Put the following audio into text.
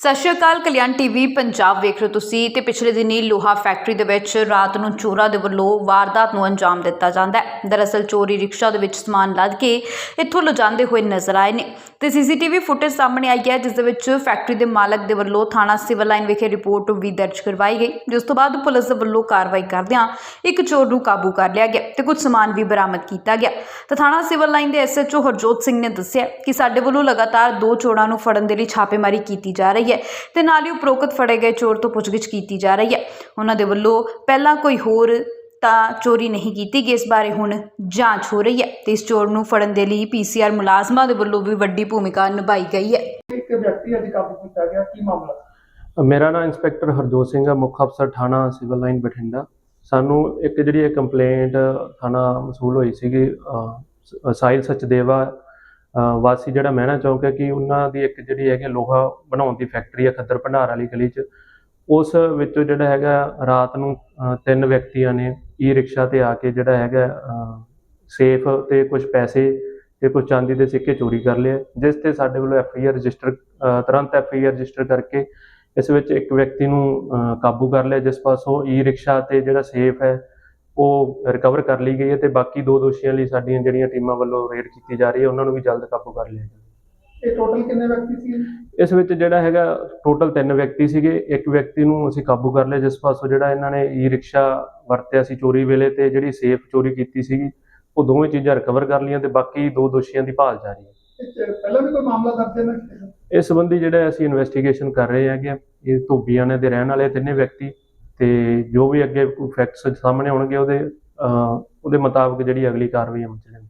ਸਤਿ ਸ਼੍ਰੀ ਅਕਾਲ, ਕਲਿਆਣ ਟੀਵੀ ਪੰਜਾਬ ਵੇਖ ਰਹੇ ਹੋ ਤੁਸੀਂ ਤੇ ਪਿਛਲੇ ਦਿਨੀ ਲੋਹਾ ਫੈਕਟਰੀ ਦੇ ਵਿੱਚ ਰਾਤ ਨੂੰ ਚੋਰਾਂ ਦੇ ਵੱਲੋਂ ਵਾਰਦਾਤ ਨੂੰ ਅੰਜਾਮ ਦਿੱਤਾ ਜਾਂਦਾ ਹੈ। ਦਰਅਸਲ ਚੋਰੀ ਰਿਕਸ਼ਾ ਦੇ ਵਿੱਚ ਸਮਾਨ ਲੱਦ ਕੇ ਇੱਥੋਂ ਲਿਜਾਂਦੇ ਹੋਏ ਨਜ਼ਰ ਆਏ ਨੇ। ਤੇ ਸੀਸੀਟੀਵੀ ਫੁਟੇਜ ਸਾਹਮਣੇ ਆਈ ਹੈ, ਜਿਸ ਦੇ ਵਿੱਚ ਫੈਕਟਰੀ ਦੇ ਮਾਲਕ ਦੇ ਵੱਲੋਂ ਥਾਣਾ ਸਿਵਲ ਲਾਈਨ ਵਿਖੇ ਰਿਪੋਰਟ ਵੀ ਦਰਜ ਕਰਵਾਈ ਗਈ, ਜਿਸ ਤੋਂ ਬਾਅਦ ਪੁਲਿਸ ਦੇ ਵੱਲੋਂ ਕਾਰਵਾਈ ਕਰਦਿਆਂ ਇੱਕ ਚੋਰ ਨੂੰ ਕਾਬੂ ਕਰ ਲਿਆ ਗਿਆ ਤੇ ਕੁਝ ਸਮਾਨ ਵੀ ਬਰਾਮਦ ਕੀਤਾ ਗਿਆ। ਤਾਂ ਥਾਣਾ ਸਿਵਲ ਲਾਈਨ ਦੇ ਐਸਐਚਓ ਹਰਜੋਤ ਸਿੰਘ ਨੇ ਦੱਸਿਆ ਕਿ ਸਾਡੇ ਵੱਲੋਂ ਲਗਾਤਾਰ ਦੋ ਚੋਰਾਂ ਨੂੰ ਫੜਨ ਦੇ ਲਈ ਛਾਪੇਮਾਰੀ ਕੀਤੀ ਜਾ ਰਹੀ ਹੈ ਤੇ ਨਾਲ ਹੀ ਉਪਰੋਕਤ ਫੜੇ ਗਏ ਚੋਰ ਤੋਂ ਪੁੱਛਗਿੱਛ ਕੀਤੀ ਜਾ ਰਹੀ ਹੈ। ਉਹਨਾਂ ਦੇ ਵੱਲੋਂ ਪਹਿਲਾਂ ਕੋਈ ਹੋਰ ਤਾਂ ਚੋਰੀ ਨਹੀਂ ਕੀਤੀ ਗਈ ਇਸ ਬਾਰੇ ਹੁਣ ਜਾਂਚ ਹੋ ਰਹੀ ਹੈ ਤੇ ਇਸ ਚੋਰ ਨੂੰ ਫੜਨ ਦੇ ਲਈ ਪੀਸੀਆਰ ਮੁਲਾਜ਼ਮਾਂ ਦੇ ਵੱਲੋਂ ਵੀ ਵੱਡੀ ਭੂਮਿਕਾ ਨਿਭਾਈ ਗਈ ਹੈ। ਇੱਕ ਵਿਅਕਤੀ ਅੱਜ ਕਾਬੂ ਕੀਤਾ ਗਿਆ ਕੀ ਮਾਮਲਾ? ਮੇਰਾ ਨਾਮ ਇੰਸਪੈਕਟਰ ਹਰਜੋਤ ਸਿੰਘ ਹੈ ਮੁੱਖ ਅਫਸਰ ਥਾਣਾ ਸਿਵਲ ਲਾਈਨ ਬਠਿੰਡਾ। ਸਾਨੂੰ ਇੱਕ ਜਿਹੜੀ ਇਹ ਕੰਪਲੇਂਟ ਥਾਣਾ ਮਸੂਲ ਹੋਈ ਸੀਗੀ ਅਹ, ਸ- ਸਾਹਿਲ ਸਚਦੇਵਾ ਵਾਸੀ ਜਿਹੜਾ ਮਹਿਣਾ ਚੌਂਕ ਹੈ ਕਿ ਉਹਨਾਂ ਦੀ ਇੱਕ ਜਿਹੜੀ ਹੈਗੀ ਲੋਹਾ ਬਣਾਉਣ ਦੀ ਫੈਕਟਰੀ ਹੈ ਖੱਦਰ ਭੰਡਾਰ ਵਾਲੀ ਗਲੀ 'ਚ ਉਸ ਵਿੱਚੋਂ ਜਿਹੜਾ ਹੈਗਾ ਰਾਤ ਨੂੰ ਤਿੰਨ ਵਿਅਕਤੀਆਂ ਨੇ ਈ ਰਿਕਸ਼ਾ ਤੇ ਆ ਕੇ ਜਿਹੜਾ ਹੈਗਾ ਸੇਫ ਤੇ ਕੁਝ ਪੈਸੇ ਤੇ ਕੁਝ ਚਾਂਦੀ ਦੇ ਸਿੱਕੇ ਚੋਰੀ ਕਰ ਲਏ। ਜਿਸ ਤੇ ਸਾਡੇ ਵੱਲੋਂ ਐਫ ਆਈ ਆਰ ਰਜਿਸਟਰ ਤੁਰੰਤ ਐਫ ਆਈ ਆਰ ਰਜਿਸਟਰ ਕਰਕੇ ਇਸ ਵਿੱਚ ਇੱਕ ਵਿਅਕਤੀ ਨੂੰ ਕਾਬੂ ਕਰ ਲਿਆ, ਜਿਸ ਪਾਸੋਂ ਈ ਰਿਕਸ਼ਾ ਤੇ ਜਿਹੜਾ ਸੇਫ ਹੈ, ਉਹ ਰਿਕਵਰ ਕਰ ਲਈ ਗਈ ਹੈ ਤੇ ਬਾਕੀ ਦੋ ਦੋਸ਼ੀਆਂ ਲਈ ਸਾਡੀਆਂ ਜਿਹੜੀਆਂ ਟੀਮਾਂ ਵੱਲੋਂ ਰੇਡ ਕੀਤੀ ਜਾ ਰਹੀ ਹੈ, ਉਹਨਾਂ ਨੂੰ ਵੀ ਜਲਦ ਕਾਬੂ ਕਰ ਲਿਆ ਜਾਵੇ। ਇਹ ਟੋਟਲ ਕਿੰਨੇ ਵਿਅਕਤੀ ਸੀ? ਇਸ ਵਿੱਚ ਜਿਹੜਾ ਹੈਗਾ ਟੋਟਲ ਤਿੰਨ ਵਿਅਕਤੀ ਸੀਗੇ ਇੱਕ ਵਿਅਕਤੀ ਨੂੰ ਅਸੀਂ ਕਾਬੂ ਕਰ ਲਿਆ ਜਿਸ ਪਾਸੋਂ ਜਿਹੜਾ ਇਹਨਾਂ ਨੇ ਈ ਰਿਕਸ਼ਾ ਵਰਤਿਆ ਸੀ ਚੋਰੀ ਵੇਲੇ ਤੇ ਜਿਹੜੀ ਸੇਫ ਚੋਰੀ ਕੀਤੀ ਸੀਗੀ ਉਹ ਦੋਵੇਂ ਚੀਜ਼ਾਂ ਰਿਕਵਰ ਕਰ ਲਈਆਂ ਤੇ ਬਾਕੀ ਦੋ ਦੋਸ਼ੀਆਂ ਦੀ ਭਾਲ ਜਾਰੀ ਹੈ। ਪਹਿਲਾਂ ਵੀ ਕੋਈ ਮਾਮਲਾ ਦਰਜ ਹੈ ਨਾ ਇਸ ਸੰਬੰਧੀ ਜਿਹੜਾ ਅਸੀਂ ਇਨਵੈਸਟੀਗੇਸ਼ਨ ਕਰ ਰਹੇ ਹੈਗੇ ਇਹ ਧੋਬੀਆਣੇ ਦੇ ਰਹਿਣ ਵਾਲੇ ਤਿੰਨੇ ਵਿਅਕਤੀ ਤੇ ਜੋ ਵੀ ਅੱਗੇ ਕੋਈ ਫੈਕਟਸ ਸਾਹਮਣੇ ਆਉਣਗੇ ਉਹਦੇ ਉਹਦੇ ਮੁਤਾਬਕ ਜਿਹੜੀ ਅਗਲੀ ਕਾਰਵਾਈ ਅਮਲ ਚ ਲੈਣੀ